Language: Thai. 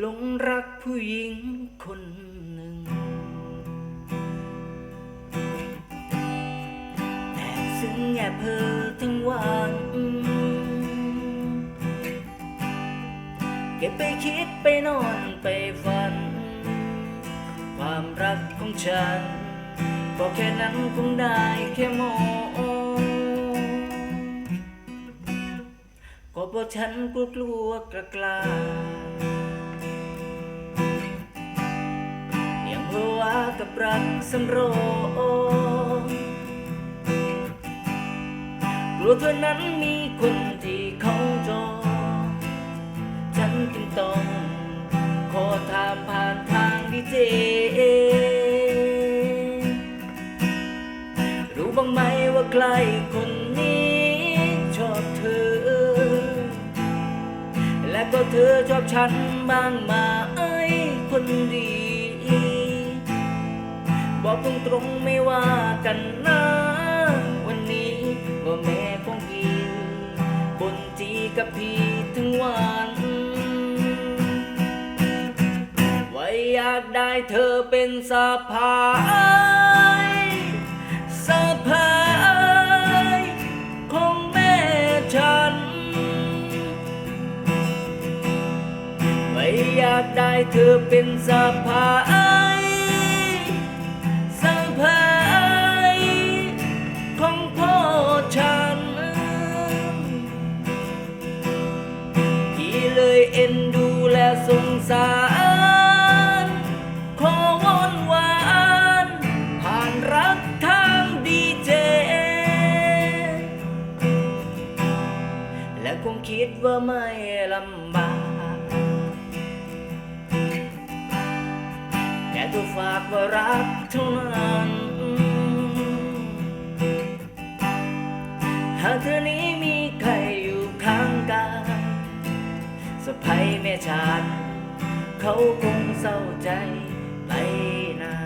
หลงรักผู้หญิงคนหนึ่งแอบซึ้งแอบเพ้อทั้งวันเก็บไปคิดไปนอนไปฝัน ความรักของฉันก็แค่นั้นคงได้แค่มองก็เพราะฉันกลัวกลัวกล้ากลา รักสำโรงกลัวเธอนั้นมีคนที่เขาจองฉันจึงต้อง ขอถามผ่านทางดีเจ รู้บ้างไหมว่าใครคนนี้ชอบเธอ และก็เธอชอบฉันบ้างไหมคนดี บอกตรงๆไม่ว่ากันนะวันนี้ว่าแม่ของพี่บนจีกับพี่ถึงวันว่าอยากได้เธอเป็นสะพายสะพายของแม่ฉันไม่อยากได้เธอเป็นสะพาย ยเอ็นดูและสงสาร ขอวอนหวานผ่านรักทางดีเจ และคงคิดว่าไม่ลำบากแค่ตัวฝากว่ารักเท่านั้นหากเธอนี้มีใคร สะพายแม่ชานเขาคงเศร้าใจไปนา